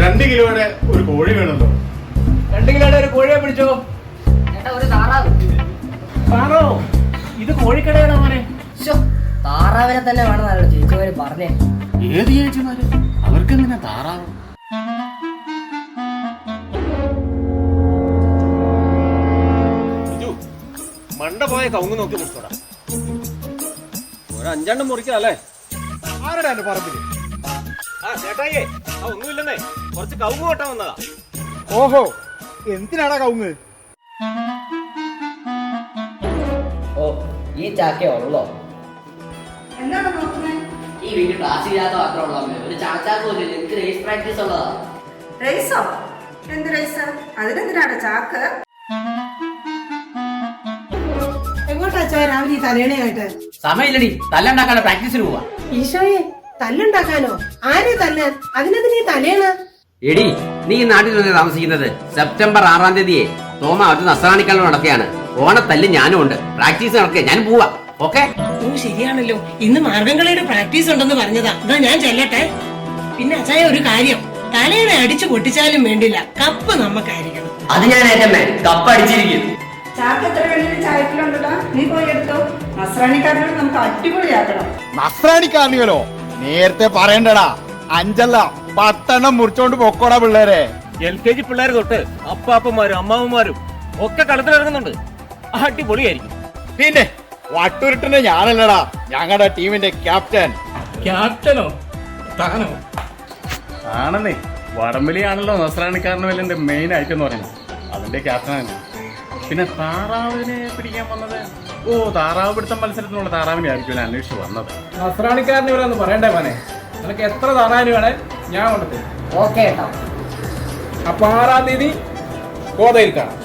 രണ്ട് കിലോയുടെ ഒരു കോഴി വേണമല്ലോ രണ്ട് കിലോയുടെ ഒരു കോഴിയെ പിടിച്ചോ? താറാവ്. ഇത് കോഴിക്കടയാണോ മോനെ? താറാവിനെ തന്നെ വേണം ചേച്ചിമാര് പറഞ്ഞേ. ഏത് ചേച്ചിമാര്? അവർക്ക് എന്തിനാ താറാവ് മണ്ട പോയ കവുങ്ങ് നോക്കി നിർത്തോടാ. ഒരു അഞ്ചെണ്ണം മുറിക്കാല്ലേ? ആരുടെ പറമ്പിൽ? ആ ചേട്ടായിയേ ആ ഒന്നുമില്ലെന്നേ. കുറച്ച് കവുങ്ങ് കൊട്ടാൻ വന്നതാ. ഓഹോ എന്തിനാടാ കവുങ്ങ്? ഓ ഈ ചാക്കേ ഉള്ളോ? എന്താണ് നോക്കുന്നത് ഈ വീട്ടിൽ ക്ലാസ് ചെയ്യാത്ത മാത്രമുള്ള ഒരു ചാച്ചാക്ക് പോലും ഇല്ല. എനിക്ക് റേസ് പ്രാക്ടീസ് ഉള്ളതാ റൈസോ എന്ത് റൈസ് അതിനെന്തിനാണ് ചാക്ക്? എങ്ങോട്ടാ രാവിലെ ഈ തലേണയായിട്ട്? സമയമില്ലടി. തല്ലുണ്ടാക്കാനുള്ള പ്രാക്ടീസിന് പോവാ. ഈശോയെ തല്ലുണ്ടാക്കാനോ? ആരെ തല്ലാൻ അതിനത് നീ തലേണ് എടി നീ ഈ നാട്ടിൽ തന്നെ താമസിക്കുന്നത്? സെപ്റ്റംബർ ആറാം തീയതിയെ തോമ അത് നസ്രാണിക്കല്ലോ നടക്കുകയാണ്. ഓണത്തല്ല് ഞാനും ഉണ്ട്. പ്രാക്ടീസ് നടക്കുക ഞാൻ പോവാ. ഓക്കെ? ഓ ശരിയാണല്ലോ. ഇന്ന് മാർഗംകളിയുടെ പ്രാക്ടീസ് ഉണ്ടെന്ന് പറഞ്ഞതാ. എന്നാ ഞാൻ ചെല്ലട്ടെ? പിന്നെ അച്ചായ ഒരു കാര്യം. തലയുടെ അടിച്ചു പൊട്ടിച്ചാലും വേണ്ടില്ല. കപ്പ് നമുക്കായിരിക്കണം അത് ഞാൻ ഏറ്റമേ കപ്പടിച്ചിരിക്കും ചാക്ക് എത്ര വേണ്ടി ചായക്കിലുണ്ടല്ലോ. നീ പോയി എടുത്തോ. നസ്രാണിക്കാരനോട് നമുക്ക് അടിപൊളിയാക്കണം. നസ്രാണി കാർണിവലോ നേരത്തെ പറയണ്ടടാ. അഞ്ചല്ല പത്തെണ്ണം മുറിച്ചോണ്ട് പൊക്കോടാ പിള്ളേരെ. എൽ കെ ജി പിള്ളേർ തൊട്ട് അപ്പാപ്പന്മാരും അമ്മാവന്മാരും ഒക്കെ കളത്തിലിറങ്ങുന്നുണ്ട്. അടിപൊളിയായിരിക്കും. പിന്നെ വട്ടുരുട്ടിന് ഞാനല്ലടാ ഞങ്ങളുടെ ടീമിന്റെ ക്യാപ്റ്റൻ. ക്യാപ്റ്റനോ? താനോ? ആണെന്നേ വടംവലിയാണല്ലോ നസ്രാണി കാർണിവലിന്റെ മെയിൻ ഐറ്റം എന്ന് പറയുന്നത്. അതിന്റെ ക്യാപ്റ്റനാണ് പിന്നെ താറാവിനെ പിടിക്കാൻ വന്നത്? ഓ താറാവ് പിടുത്തം മത്സരത്തിനുള്ള താറാവിനെ ആയിരിക്കും ഞാൻ അന്വേഷിച്ച് വന്നത്. നസ്രാണിക്കാരന് ഇവരൊന്ന് പറയണ്ടേ മോനെ? നിനക്ക് എത്ര താറാവിന് വേണേ ഞാൻ കൊണ്ടുതരും ഓക്കെ അപ്പൊ ആറാം തീയതി കോതയിൽ കാണാം